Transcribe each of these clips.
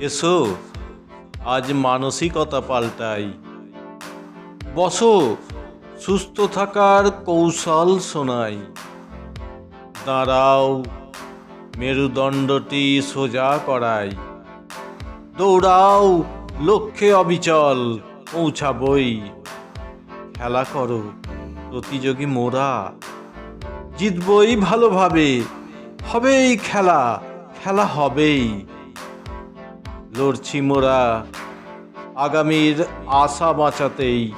এসো, আজ মানসিকতা পাল্টাই। বসো, সুস্থ থাকার কৌশল শোনাই। দাঁড়াও, মেরুদণ্ডটি সোজা করাই। দৌড়াও, লক্ষ্যে অবিচল, পৌঁছাবই। খেলা করো, প্রতিযোগী মোরা। জিতবই ভালোভাবে, হবেই খেলা খেলা হবেই। লড়ছি মোরা। আগামীর আশা বাঁচাতেই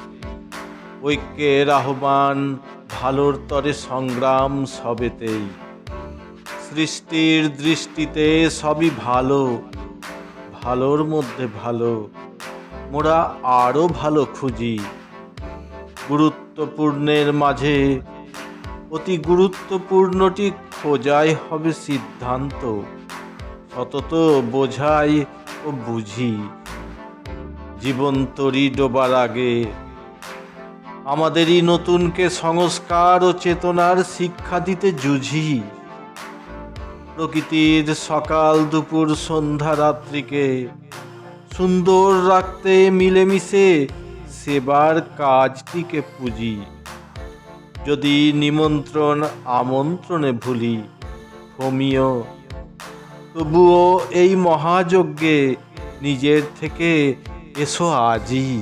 ঐক্যের আহ্বান, ভালোর তরে সংগ্রাম সবেতেই। সৃষ্টির দৃষ্টিতে সবই ভালো, ভালোর মধ্যে ভালো। মোরা আরও ভালো খুঁজি। গুরুত্বপূর্ণের মাঝে, অতি গুরুত্বপূর্ণটি খোঁজাই হবে সিদ্ধান্ত। সতত বোঝাই ও বুঝি জীবন তরি ডোবার আগে আমাদেরই নতুনকে সংস্কার ও চেতনার শিক্ষা দিতে জুঝি প্রকৃতির সকাল দুপুর সন্ধ্যা রাত্রিকে সুন্দর রাখতে মিলেমিশে সেবার কাজটিকে পুঁজি। যদি নিমন্ত্রণ আমন্ত্রণে ভুলি, হোমিও তবুও এই মহাযজ্ঞে নিজের থেকে এসো আজই।